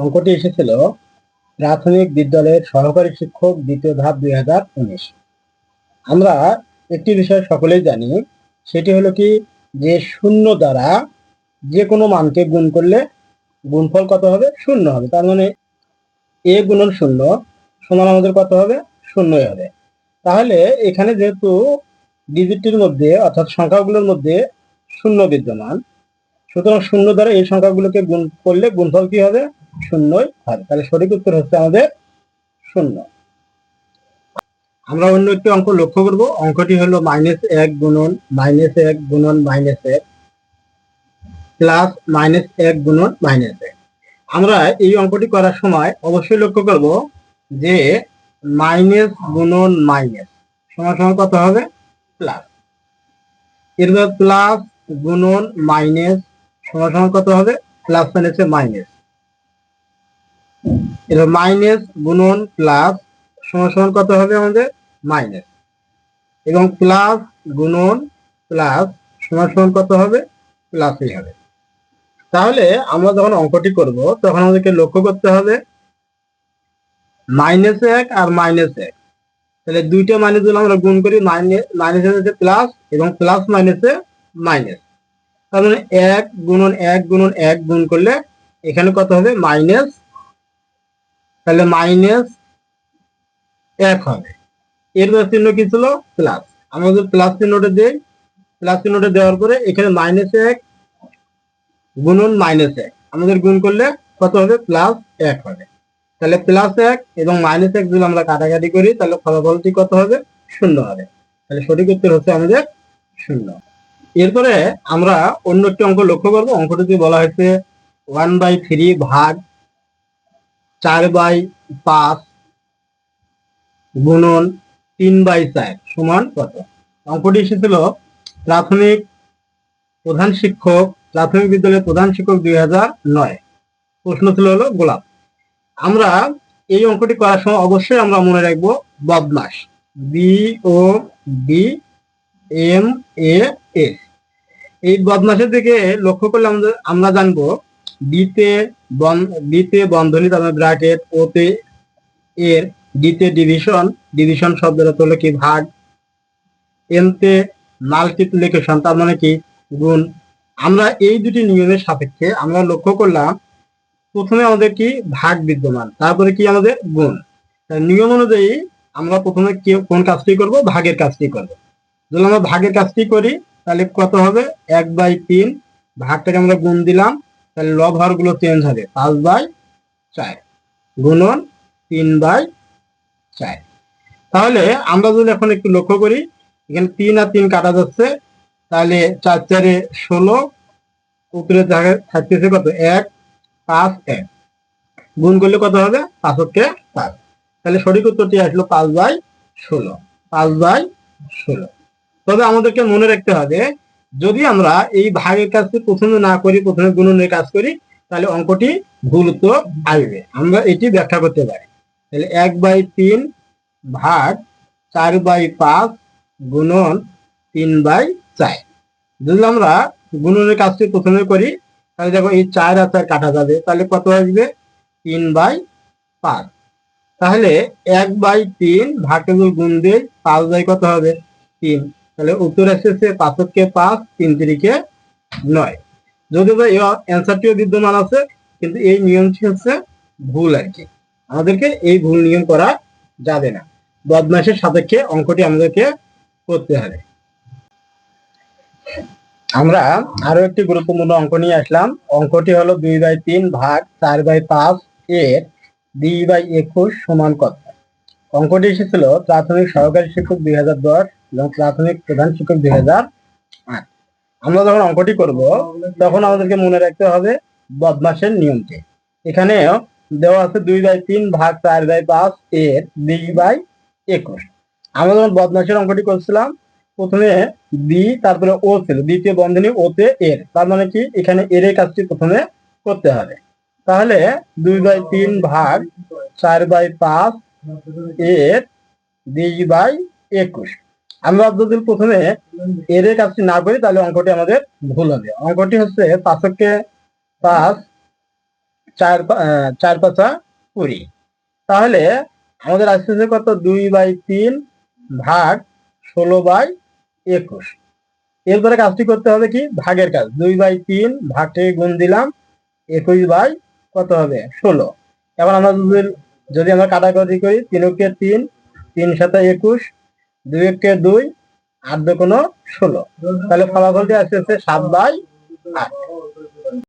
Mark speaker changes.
Speaker 1: অঙ্কটি এসেছিল প্রাথমিক বিদ্যালয়ের সহকারী শিক্ষক দ্বিতীয় ধাপ দুই হাজার উনিশ। আমরা একটি বিষয় সকলেই জানি, সেটি হলো কি, যে শূন্য দ্বারা যে কোনো মানকে গুণ করলে গুণফল কত হবে? শূন্য হবে। তার মানে এ গুণন শূন্য সমান আমাদের কত হবে? শূন্যই হবে। তাহলে এখানে যেহেতু ডিজিটটির মধ্যে অর্থাৎ সংখ্যাগুলোর মধ্যে শূন্য বিদ্যমান, সুতরাং শূন্য দ্বারা এই সংখ্যাগুলোকে গুণ করলে গুণফল কি হবে? শূন্যই হবে তাহলে সঠিক উত্তর হচ্ছে আমাদের শূন্য। আমরা অন্য একটি অঙ্ক লক্ষ্য করব। অঙ্কটি হলো মাইনাস এক গুণন মাইনাস এক গুণন মাইনাস এক প্লাস মাইনাস এক গুণন মাইনাস এক। আমরা এই অঙ্কটি করার সময় অবশ্যই লক্ষ্য করব যে মাইনাস গুণন মাইনাস সমান সমান কত হবে? প্লাস এরপর প্লাস গুণন মাইনাস সমান সমান কত হবে? প্লাস মাইনাসে মাইনাস এবার মাইনাস গুণন প্লাস সমান কত হবে আমাদের? মাইনাস এবং প্লাস গুণন প্লাস সমান কত হবে? প্লাসই হবে। তাহলে আমরা যখন অঙ্কটি করব, তখন আমাদেরকে লক্ষ্য করতে হবে মাইনাস এক আর মাইনাস এক। তাহলে দুইটা মাইনাসগুলো আমরা গুণ করি মাইনাস হচ্ছে প্লাস এবং প্লাস মাইনাসে মাইনাস মানে এক গুণন এক গুণন এক গুণ করলে এখানে কত হবে? মাইনাস তাহলে মাইনাস এক হবে। এর চিহ্ন কি ছিল? প্লাস যদি প্লাস চিহ্নটা দিই প্লাস চিহ্নটা দেওয়ার পরে এখানে মাইনাস এক গুণন মাইনাস এক। আমাদের গুণ করলে কত হবে? প্লাস এক হবে। তাহলে প্লাস এক এবং মাইনাস এক যদি আমরা কাটাকাটি করি, তাহলে ফলাফলটি কত হবে? শূন্য হবে। তাহলে সঠিক উত্তর হচ্ছে আমাদের শূন্য। এরপরে আমরা অন্য একটি অঙ্ক লক্ষ্য করব। অঙ্কটিতে বলা হয়েছে ওয়ান বাই থ্রি ভাগ চার বাই পাঁচ গুণন তিন বাই চার সমান কত? অঙ্কটি এসেছিল প্রাথমিক প্রধান শিক্ষক, প্রাথমিক বিদ্যালয়ের প্রধান শিক্ষক দুই হাজার নয়। প্রশ্ন ছিল হলো গোলাপ। আমরা এই অঙ্কটি করার সময় অবশ্যই আমরা মনে রাখব বদমাস। B O D M A S এই বদমাসের দিকে লক্ষ্য করলে আমরা জানব বিতে বিতে বন্ধনী তারপরে ব্র্যাকেট, ওতে এর ডিতে ডিভিশন ডিভিশন শব্দের অর্থ হলো কি ভাগ এমতে মাল্টিপ্লিকেশন তার মানে কি গুণ। আমরা এই দুটি নিয়মের সাপেক্ষে আমরা লক্ষ্য করলাম, প্রথমে আমাদের কি ভাগ বিদ্যমান, তারপরে কি আমাদের গুণ। নিয়ম অনুযায়ী আমরা প্রথমে কোন কাজটি করব? ভাগের কাজটি করব। যদি আমরা ভাগের কাজটি করি, তাহলে কত হবে? এক বাই তিন, ভাগটাকে আমরা গুণ দিলাম তাহলে লব হরগুলো চেঞ্জ হবে পাঁচ বাই চার, গুণন তিন বাই চার। তাহলে আমরা যদি এখন একটু লক্ষ্য করি, এখানে তিন আর তিন কাটা যাচ্ছে, তাহলে চার চারে ষোলো, উপরে থাকে থাকতেছে কত? এক, পাঁচ, এক। গুণ করলে কত হবে? পাঁচ হচ্ছে পাঁচ। তাহলে সঠিক উত্তরটি আসলো পাঁচ বাই ষোলো, পাঁচ বাই ষোলো। তবে আমাদেরকে মনে রাখতে হবে যদি আমরা এই ভাগের কাজটি প্রথমে না করি, প্রথমে গুণনের কাজ করি, তাহলে অঙ্কটি ভুল উত্তর আসবে। আমরা এটি ব্যাখ্যা করতে পারি। তাহলে এক বাই তিন ভাগ চার বাই পাঁচ গুণন তিন বাই চার। যদি আমরা গুণনের কাজটি প্রথমে করি, তাহলে দেখো এই চার আর চার কাটা যাবে। তাহলে কত আসবে? তিন বাই পাঁচ। তাহলে এক বাই তিন যদি গুণ দিই পাঁচ বাই কত হবে? তিন। তাহলে উত্তর এসেছে পাঁচকে পাঁচ, তিন তিরিকে নয়। যদিও বা অ্যান্সারটিও বিদ্যমান আছে, কিন্তু এই নিয়মটি হচ্ছে ভুল আর কি আমাদেরকে এই ভুল নিয়ম করা যাবে না। বদমাসের সাপেক্ষে অঙ্কটি আমাদেরকে করতে হবে। আমরা আরও একটি গুরুত্বপূর্ণ অঙ্ক নিয়ে আসলাম। অঙ্কটি হলো দুই বাই তিন ভাগ চার বাই পাঁচ এর দুই বাই একুশ সমান কত? অঙ্কটি এসেছিল প্রাথমিক সহকারী শিক্ষক দুই হাজার দশ এবং প্রাথমিক প্রধান শিক্ষক দুই হাজার আট, আমরা যখন অঙ্কটি করব, তখন আমাদেরকে মনে রাখতে হবে বদমাসের নিয়মটি। এখানে দেওয়া আছে দুই বাই তিন ভাগ চার বাই পাঁচ এর দুই বাই একুশ। আমরা যখন বদমাসের অঙ্কটি করছিলাম, প্রথমে বি তারপরে ও ছিল। দ্বিতীয় বন্ধনী ওতে এর। তার মানে কি? এখানে এর এই কাজটি প্রথমে করতে হবে। তাহলে দুই বাই তিন ভাগ চার বাই পাঁচ এর দুই বাই একুশ। আমরা যদি প্রথমে এর কাজটি না করি, তাহলে অঙ্কটি আমাদের ভুল হবে। অঙ্কটি হচ্ছে পাঁচকে পাঁচ, চার চার পাঁচা কুড়ি। তাহলে আমাদের আসতেছে কত? দুই বাই তিন ভাগ ষোলো বাই একুশ। এরপরে কাজটি করতে হবে কি? ভাগের কাজ। দুই বাই তিন ভাগ থেকে গুণ দিলাম, একুশ বাই কত হবে? ষোলো। এখন আমরা যদি আমরা কাটাকাটি করি তিন একে তিন তিন সাথে একুশ দুই একে দুই আট কোনো ষোলো। তাহলে ফলাফলটি আসতেছে সাত বাই আট।